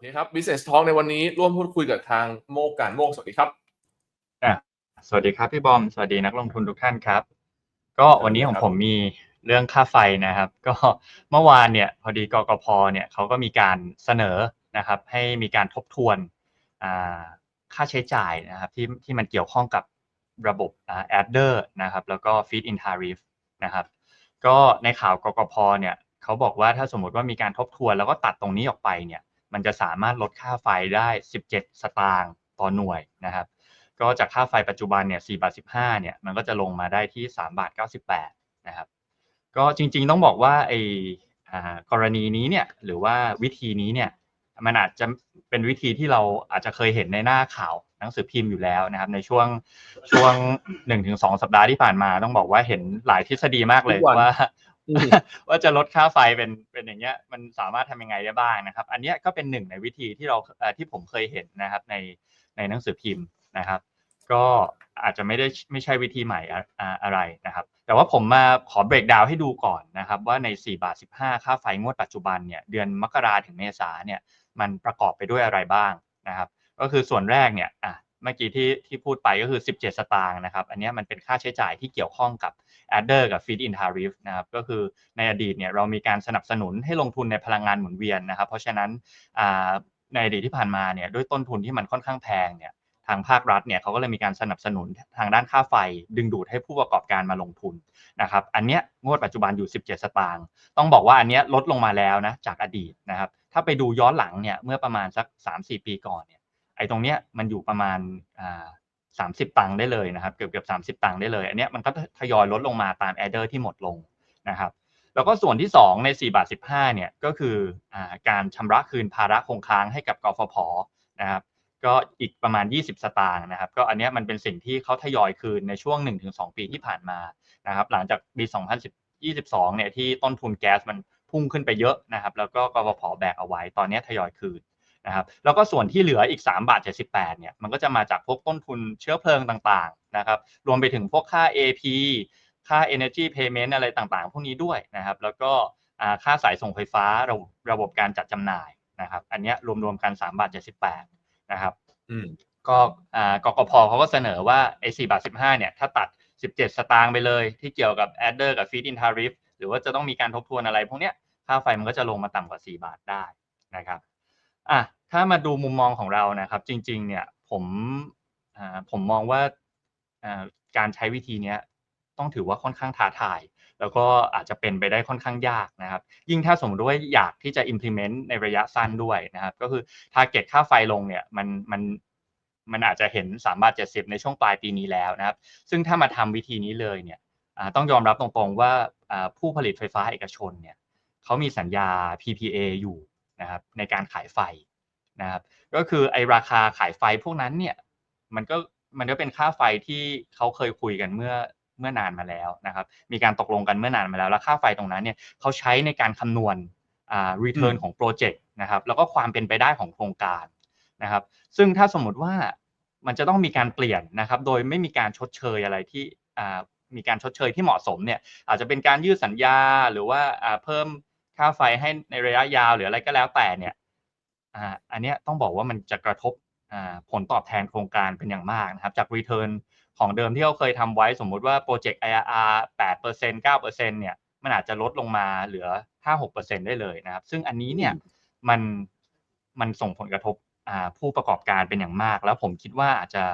เคครับ Business Talk ในวันนี้ร่วมพูดคุยกับทางโมกการโมกสวัสดีครับอะสวัสดีครับพี่บอม สวัสดีนักลงทุนทุกท่านครับ ก็วันนี้ของผมมีเรื่องค่าไฟนะครับ ก็เมื่อวานเนี่ยพอดีกกพเนี่ยเขาก็มีการเสนอนะครับ ให้มีการทบทวนอ่าค่าใช้จ่ายนะครับที่ที่มันเกี่ยวข้องกับระบบอ่า adder นะครับแล้วก็ feed in tariff นะครับ ก็ในข่าวกกพเนี่ยเขาบอกว่าถ้าสมมติว่ามีการทบทวนแล้วก็ตัดตรงนี้ออกไปเนี่ย มันจะสามารถลดค่าไฟได้ 17 สตางค์ต่อหน่วยนะครับ ก็จากค่าไฟปัจจุบันเนี่ย4บาท15เนี่ย มันก็จะลงมาได้ที่3บาท98นะครับ ก็จริงๆต้องบอกว่าไออ่ากรณีนี้เนี่ย หรือว่าวิธีนี้เนี่ย มันอาจจะเป็นวิธีที่เราอาจจะเคยเห็นในหน้าข่าวหนังสือพิมพ์อยู่แล้วนะครับ ในช่วงช่วงหนึ่งถึงสองสัปดาห์ที่ผ่านมา ต้องบอกว่าเห็นหลายทฤษฎีมากเลยทุกวันว่าอืม ว่าจะลดค่าไฟเป็นเป็นอย่างเงี้ยมันสามารถทำยังไงได้บ้างนะครับ อันนี้ก็เป็นหนึ่งในวิธีที่เราที่ผมเคยเห็นนะครับในในหนังสือพิมพ์นะครับ ก็อาจจะไม่ได้ไม่ใช่วิธีใหม่อะอะไรนะครับ แต่ว่าผมมาขอเบรกดาวให้ดูก่อนนะครับ ว่าใน 4 บาท 15 ค่าไฟงวดปัจจุบันเนี่ยเดือนมกราถึงเมษาเนี่ยมันประกอบไปด้วยอะไรบ้างนะครับ ก็คือส่วนแรกเนี่ยอะเมื่อกี้ที่ที่พูดไปก็คือ 17 สตางค์นะครับ อันนี้มันเป็นค่าใช้จ่ายที่เกี่ยวข้องกับ adder กับ feed in tariff นะครับก็คือในอดีตเนี่ยเรามีการสนับสนุนให้ลงทุนในพลังงานหมุนเวียนนะครับ เพราะฉะนั้นในอดีตที่ผ่านมาเนี่ยด้วยต้นทุนที่มันค่อนข้างแพงเนี่ยทางภาครัฐเนี่ยเขาก็เลยมีการสนับสนุนทางด้านค่าไฟ ดึงดูดให้ผู้ประกอบการมาลงทุนนะครับอันเนี้ยงวดปัจจุบันอยู่ 17 สตางค์ต้องบอกว่าอันเนี้ยลดลงมาแล้วนะจากอดีตนะครับถ้าไปดูย้อนหลังเนี่ยเมื่อประมาณสัก 3-4 ปีก่อนเนี่ยไอ้ตรงเนี้ยมันอยู่ประมาณอ่า 30 ตังค์ได้เลยนะครับ เกือบเกือบ30ตังค์ได้เลย อันนี้มันก็ทยอยลดลงมาตามแอดเดอร์ที่หมดลงนะครับ แล้วก็ส่วนที่ 2 ใน4บาท15เนี่ยก็คืออการชำระคืนภาระคงค้างให้กับกฟผนะครับก็อีกประมาณ 20 สตางค์นะครับ ก็อันนี้มันเป็นสิ่งที่เขาทยอยคืนในช่วง 1-2 ปีที่ผ่านมานะครับ หลังจากปี 2022 เนี่ยที่ต้นทุนแก๊สมันพุ่งขึ้นไปเยอะนะครับ แล้วก็กฟผแบกเอาไว้ ตอนนี้ทยอยคืน นะครับแล้วก็ส่วนที่เหลืออีก3บาท78เนี่ยมันก็จะมาจากพวกต้นทุนเชื้อเพลิงต่างๆนะครับรวมไปถึงพวกค่า AP ค่า energy payment อะไรต่างๆ พวกนี้ด้วยนะครับแล้วก็อ่าค่าสายส่งไฟฟ้าระบบระบบการจัดจำหน่ายนะครับอันเนี้ยรวมๆกัน3บาท78นะครับอืมก็อ่ากกพเขาก็เสนอว่าไอ้4บาท15เนี่ยถ้าตัด 17 สตางค์ไปเลยที่เกี่ยวกับ adder กับ feed in tariff หรือว่าจะต้องมีการทบทวนอะไรพวกเนี้ยค่าไฟมันก็จะลงมาต่ำกว่า 4 บาทได้นะครับ อะถ้ามาดูมุมมองของเรานะครับ จริง ๆ เนี่ยผมอ่าผมมองว่าอ่าการใช้วิธีเนี้ยต้องถือว่าค่อนข้างท้าทาย แล้วก็อาจจะเป็นไปได้ค่อนข้างยากนะครับ ยิ่งถ้าสมมติว่าอยากที่จะ implement ในระยะสั้นด้วยนะครับ ก็คือ target ค่าไฟลงเนี่ยมันมันมันอาจจะเห็น3บาท70ในช่วงปลายปีนี้แล้วนะครับ ซึ่งถ้ามาทำวิธีนี้เลยเนี่ยอ่าต้องยอมรับตรงๆว่าอ่าผู้ผลิตไฟฟ้าเอกชนเนี่ยเขามีสัญญา PPA อยู่ นะครับในการขายไฟนะครับก็คือไอราคาขายไฟพวกนั้นเนี่ยมันก็มันก็เป็นค่าไฟที่เขาเคยคุยกันเมื่อเมื่อนานมาแล้วนะครับมีการตกลงกันเมื่อนานมาแล้ว แล้วค่าไฟตรงนั้นเนี่ยเขาใช้ในการคำนวณอ่า return ของโปรเจกต์นะครับแล้วก็ความเป็นไปได้ของโครงการนะครับซึ่งถ้าสมมติว่ามันจะต้องมีการเปลี่ยนนะครับโดยไม่มีการชดเชยอะไรที่อ่ามีการชดเชยที่เหมาะสมเนี่ยอาจจะเป็นการยืดสัญญาหรือว่าเพิ่ม ค่าไฟให้ในระยะยาวหรืออะไรก็แล้วแต่เนี่ยอ่าอันเนี้ยต้องบอกว่ามันจะกระทบอ่าผลตอบแทนโครงการเป็นอย่างมากนะครับ จาก return ของเดิมที่เขาเคยทำไว้สมมุติว่าโปรเจกต์ IRR 8% 9%เนี่ยมันอาจจะลดลงมาเหลือ 5-6%ได้เลยนะครับ ซึ่งอันนี้เนี่ยมันมันส่งผลกระทบอ่าผู้ประกอบการเป็นอย่างมาก แล้วผมคิดว่าอาจจะ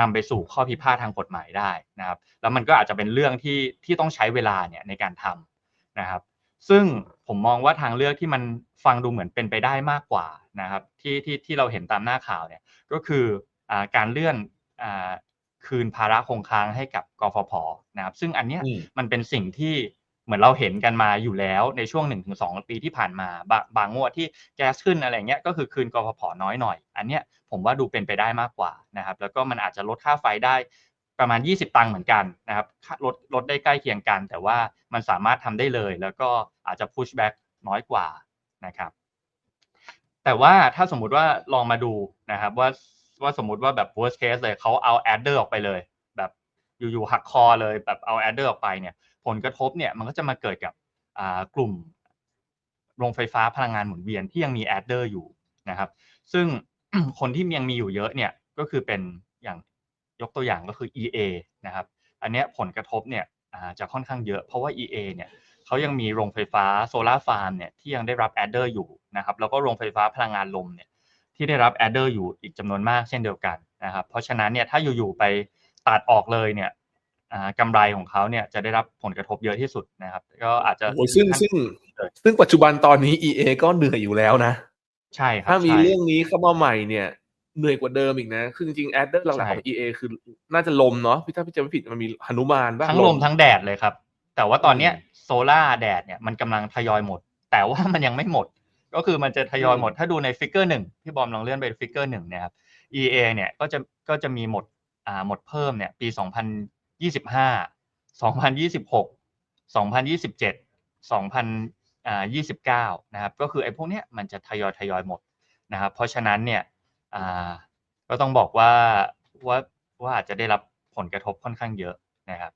นำไปสู่ข้อพิพาททางกฎหมายได้นะครับ แล้วมันก็อาจจะเป็นเรื่องที่ที่ต้องใช้เวลาเนี่ยในการทำนะครับ ซึ่งผมมองว่าทางเลือกที่มันฟังดูเหมือนเป็นไปได้มากกว่านะครับที่ที่ที่เราเห็นตามหน้าข่าวเนี่ยก็คืออ่าการเลื่อนอ่าคืนภาระคงค้างให้กับกฟผนะครับซึ่งอันเนี้ยอืมมันเป็นสิ่งที่เหมือนเราเห็นกันมาอยู่แล้วในช่วง 1-2 ปีที่ผ่านมาบางบางงวดที่แก๊สขึ้นอะไรเงี้ยก็คือคืนกฟผน้อยหน่อย อันเนี้ยผมว่าดูเป็นไปได้มากกว่านะครับแล้วก็มันอาจจะลดค่าไฟได้ ประมาณ 20 ตังค์เหมือนกันนะครับลดลดได้ใกล้เคียงกัน แต่ว่ามันสามารถทำได้เลย แล้วก็อาจจะ push back น้อยกว่านะครับ แต่ว่าถ้าสมมุติว่าลองมาดูนะครับว่าว่าสมมุติว่าแบบ worst case เลยเขาเอา adder ออกไปเลย แบบอยู่ๆหักคอเลยแบบเอา adder ออกไปเนี่ยผลกระทบเนี่ยมันก็จะมาเกิดกับกลุ่มโรงไฟฟ้าพลังงานหมุนเวียนที่ยังมี adder อยู่นะครับ ซึ่งคนที่ยังมีอยู่เยอะเนี่ยก็คือเป็นอย่าง ยกตัวอย่างก็คือ EA นะครับ อันเนี้ยผลกระทบเนี่ยอ่าจะค่อนข้างเยอะ เพราะว่า EA เนี่ยเขายังมีโรงไฟฟ้าโซลาร์ฟาร์มเนี่ยที่ยังได้รับแอดเดอร์อยู่นะครับแล้วก็โรงไฟฟ้าพลังงานลมเนี่ยที่ได้รับแอดเดอร์อยู่อีกจำนวนมากเช่นเดียวกันนะครับเพราะฉะนั้นเนี่ยถ้าอยู่ๆไปตัดออกเลยเนี่ยอ่ากำไรของเขาเนี่ยจะได้รับผลกระทบเยอะที่สุดนะครับ ก็อาจจะโอ้ยซึ่งซึ่งซึ่งปัจจุบันตอนนี้ EA ก็เหนื่อยอยู่แล้วนะ ใช่ครับถ้ามีใช่เรื่องนี้เข้ามาใหม่เนี่ย เหนื่อยกว่าเดิมอีกนะ คือจริงๆแอดเดอร์หลักๆของ EA คือน่าจะลมเนาะพี่ถ้าพี่จำไม่ผิดมันมีหนุมานบ้างทั้งลมทั้งแดดเลยครับ แต่ว่าตอนเนี้ยโซล่าแดดเนี่ยมันกำลังทยอยหมด แต่ว่ามันยังไม่หมด ก็คือมันจะทยอยหมด ถ้าดูในฟิกเกอร์หนึ่งพี่บอมลองเลื่อนไปฟิกเกอร์หนึ่งเนี่ยครับ EA เนี่ยก็จะก็จะมีหมดอ่าหมดเพิ่มเนี่ยปี 2025 2026 2027 2029 นะครับ ก็คือไอ้พวกเนี้ยมันจะทยอยทยอยหมดนะครับ เพราะฉะนั้นเนี่ยอ่า ก็ต้องบอกว่าว่าว่าอาจจะได้รับผลกระทบค่อนข้างเยอะนะครับ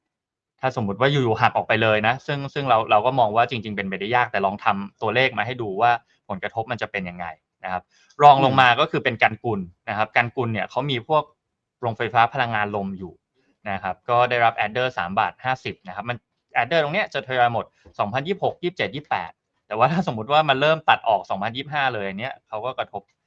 ถ้าสมมุติว่าอยู่ๆหักออกไปเลยนะ ซึ่งซึ่งเราเราก็มองว่าจริง ๆ เป็นไปได้ยากแต่ลองทำตัวเลขมาให้ดูว่าผลกระทบมันจะเป็นยังไงนะครับ รองลงมาก็คือเป็นการกุลนะครับการกุลเนี่ยเขามีพวกโรงไฟฟ้าพลังงานลมอยู่นะครับ ก็ได้รับแอดเดอร์สามบาทห้าสิบนะครับ มันแอดเดอร์ตรงเนี้ยจะทยอยหมดสองพันยี่หกยี่เจ็ดยี่แปดแต่ว่าถ้าสมมติว่ามันเริ่มตัดออกสองพันยี่ห้าเลยอันเนี้ยเขาก็กระทบอ่า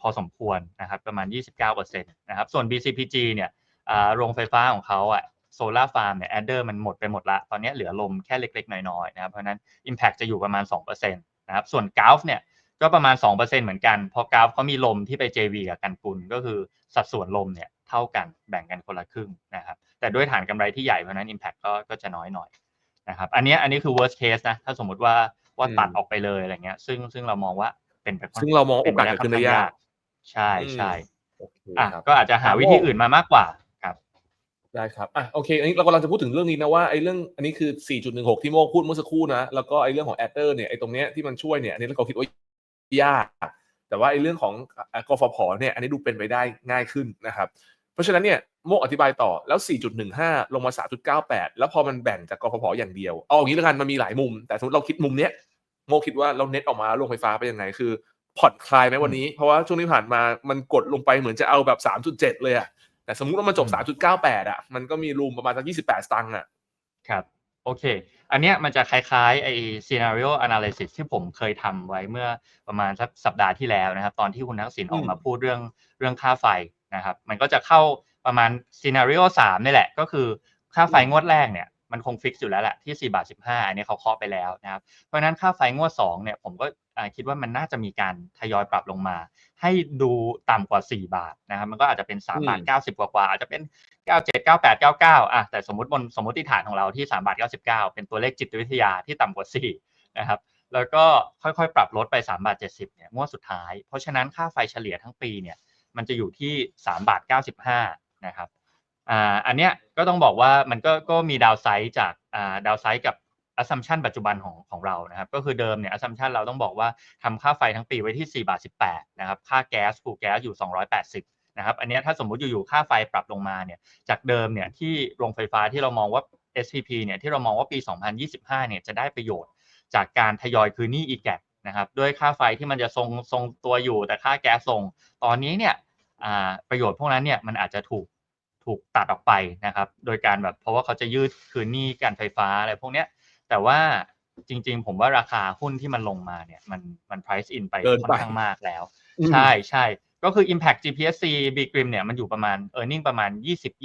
พอสมควรนะครับประมาณยี่สิบเก้าเปอร์เซ็นต์นะครับส่วน BCPG เนี่ยอ่าโรงไฟฟ้าของเขาอะโซลาร์ฟาร์มเนี่ยแอดเดอร์มันหมดไปหมดละ ตอนนี้เหลือลมแค่เล็ก ๆ น้อยๆนะครับเพราะฉะนั้น Impact จะอยู่ประมาณ 2%นะครับส่วนก l f เนี่ยก็ประมาณ 2%เหมือนกันเพราะก l f เขามีลมที่ไป JV กับกันกุลก็คือสัดส่วนลมเนี่ยเท่ากันแบ่งกันคนละครึ่งนะครับแต่ด้วยฐานกำไรที่ใหญ่เพราะฉะนั้น Impact ก็ก็จะน้อยหน่อยนะครับอันเนี้ยอันนี้คือ worst case นะถ้าสมมุติว่าว่าตัดออกไปเลยอะไรเงี้ยซึ่งซึ่งเรามองว่า เป็นไปค่อนซึ่งเรามองโอกาสเกิดขึ้นได้ยากใช่ใช่โอเคอะครับก็อาจจะหาวิธีอื่นมามากกว่าครับได้ครับอะโอเคอันนี้เรากำลังจะพูดถึงเรื่องนี้นะว่าไอ้เรื่องอันนี้คือ 4.16 ที่โมกพูดเมื่อสักครู่นะแล้วก็ไอ้เรื่องของแอดเตอร์เนี่ยไอ้ตรงเนี้ยที่มันช่วยเนี่ยอันนี้เราคิดว่ายากแต่ว่าไอ้เรื่องของอะกฟผเนี่ยอันนี้ดูเป็นไปได้ง่ายขึ้นนะครับ เพราะฉะนั้นเนี่ยโมกอธิบายต่อแล้ว 4.15 ลงมา 3.98 แล้วพอมันแบ่งจากกฟผอย่างเดียวเอาอย่างนี้แล้วกันมันมีหลายมุม แต่สมมติเราคิดมุมเนี้ย โมคิดว่าเราเน็ตออกมาโรงไฟฟ้าเป็นยังไงคือผ่อนคลายไหมวันนี้ เพราะว่าช่วงที่ผ่านมามันกดลงไปเหมือนจะเอาแบบ3.7เลยอะแต่สมมุติว่ามันจบ3.98อะมันก็มีรูมประมาณสัก28สตางค์อะครับโอเค อันเนี้ยมันจะคล้ายๆไอ้ scenario analysis ที่ผมเคยทำไว้เมื่อประมาณสักสัปดาห์ที่แล้วนะครับ ตอนที่คุณทักษิณออกมาพูดเรื่องเรื่องค่าไฟนะครับ มันก็จะเข้าประมาณ scenario 3นี่แหละ ก็คือค่าไฟงวดแรกเนี่ย มันคงฟิกอยู่แล้วแหละที่ 4 บาท 15อันนี้เขาเคาะไปแล้วนะครับ เพราะฉะนั้นค่าไฟงวด2เนี่ยผมก็อ่าคิดว่ามันน่าจะมีการทยอยปรับลงมา ให้ดูต่ำกว่า 4 บาทนะครับ มันก็อาจจะเป็น 3 บาทอืม90 กว่าๆอาจจะเป็น 97 98 99อะแต่สมมติบนสมมติฐานของเราที่ 3 บาท 99 เป็นตัวเลขจิตวิทยาที่ต่ำกว่า 4 นะครับแล้วก็ค่อยๆ ปรับลดไป 3 บาท 70เนี่ยงวดสุดท้าย เพราะฉะนั้นค่าไฟเฉลี่ยทั้งปีเนี่ยมันจะอยู่ที่ 3 บาท 95 นะครับ อ่าอันเนี้ยก็ต้องบอกว่ามันก็ก็มีดาวไซด์จากอ่าดาวไซด์กับ assumption ปัจจุบันของของเรานะครับก็คือเดิมเนี่ย assumption เราต้องบอกว่าทำค่าไฟทั้งปีไว้ที่ 4 บาท 18 นะครับ ค่าแก๊สฟูแก๊สอยู่ 280 นะครับ อันเนี้ยถ้าสมมุติอยู่ๆค่าไฟปรับลงมาเนี่ยจากเดิมเนี่ยที่โรงไฟฟ้าที่เรามองว่า SPP เนี่ยที่เรามองว่าปี 2025 เนี่ยจะได้ประโยชน์จากการทยอยคืนหนี้ e-gap นะครับด้วยค่าไฟที่มันจะทรงทรงตัวอยู่แต่ค่าแก๊สทรง ตอนนี้เนี่ยอ่าประโยชน์พวกนั้นเนี่ยมันอาจจะถูก ถูกตัดออกไปนะครับ โดยการแบบเพราะว่าเขาจะยืดคืนหนี้การไฟฟ้าอะไรพวกเนี้ย แต่ว่าจริง ๆ ผมว่าราคาหุ้นที่มันลงมาเนี่ยมันมัน price in ไปเกินค่ไปอนข้างมากแล้ว ใช่ใช่ก็คือ Impact GPSC B Grim เนี่ยมันอยู่ประมาณ e a r n i n g ประมาณ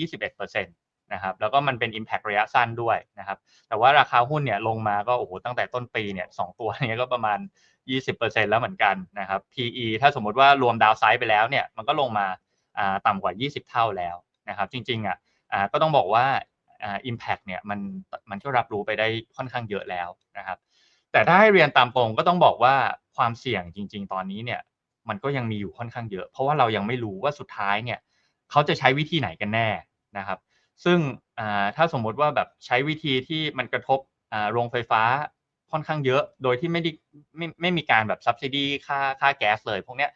20-21%นะครับแล้วก็มันเป็น Impact ระยะสั้นด้วยนะครับ แต่ว่าราคาหุ้นเนี่ยลงมาก็โอ้โหตั้งแต่ต้นปีเนี่ยสองตัวเนี้ก็ประมาณ 20%แล้วเหมือนกันนะครับ PE ถ้าสมมุติว่ารวมดาวไซด์ไปแล้วเนี่ยมันก็ลงมาอ่าต่ำกว่า 20 เท่าแล้ว นะครับจริงๆอะอ่าก็ต้องบอกว่าอ่า Impact เนี่ยมันมันก็รับรู้ไปได้ค่อนข้างเยอะแล้วนะครับ แต่ถ้าให้เรียนตามตรงก็ต้องบอกว่าความเสี่ยงจริง ๆ ตอนนี้เนี่ยมันก็ยังมีอยู่ค่อนข้างเยอะ เพราะว่าเรายังไม่รู้ว่าสุดท้ายเนี่ยเขาจะใช้วิธีไหนกันแน่นะครับ ซึ่งถ้าสมมุติว่าแบบใช้วิธีที่มันกระทบโรงไฟฟ้าค่อนข้างเยอะ โดยที่ไม่ได้ไม่ไม่มีการแบบ subsidy ค่าค่าแก๊สเลย พวกเนี้ย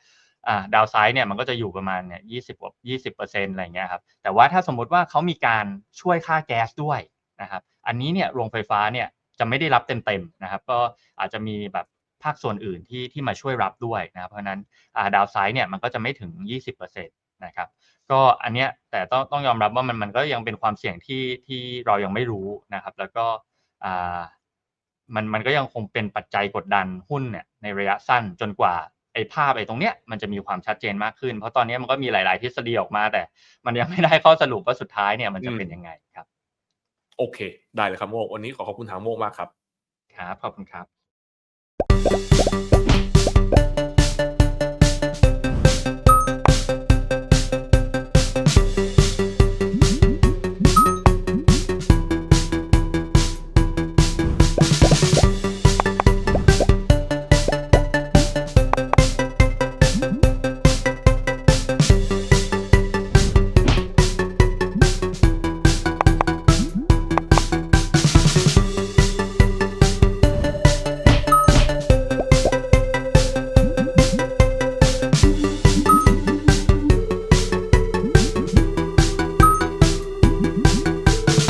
ดาวไซด์เนี่ยมันก็จะอยู่ประมาณเนี่ยยี่สิบกว่ายี่สิบเปอร์เซ็นต์อะไรเงี้ยครับแต่ว่าถ้าสมมุติว่าเขามีการช่วยค่าแก๊สด้วยนะครับอันนี้เนี่ยโรงไฟฟ้าเนี่ยจะไม่ได้รับเต็มๆนะครับก็อาจจะมีแบบภาคส่วนอื่นที่ที่มาช่วยรับด้วยนะครับเพราะนั้นดาวไซด์เนี่ยมันก็จะไม่ถึง 20%นะครับก็อันเนี้ยแต่ต้องต้องยอมรับว่ามันมันก็ยังเป็นความเสี่ยงที่ที่เรายังไม่รู้นะครับ แล้วก็อ่ามันมันก็ยังคงเป็นปัจจัยกดดันหุ้นเนี่ยในระยะสั้นจนกว่า ไอ้ภาพไอ้ตรงเนี้ยมันจะมีความชัดเจนมากขึ้น เพราะตอนนี้มันก็มีหลาย ๆ ทฤษฎีออกมา แต่มันยังไม่ได้ข้อสรุปว่าสุดท้ายเนี่ยมันจะเป็นยังไงครับ โอเค ได้เลยครับโมกวันนี้ขอขอบคุณทางโมกมากครับ ครับขอบคุณครับ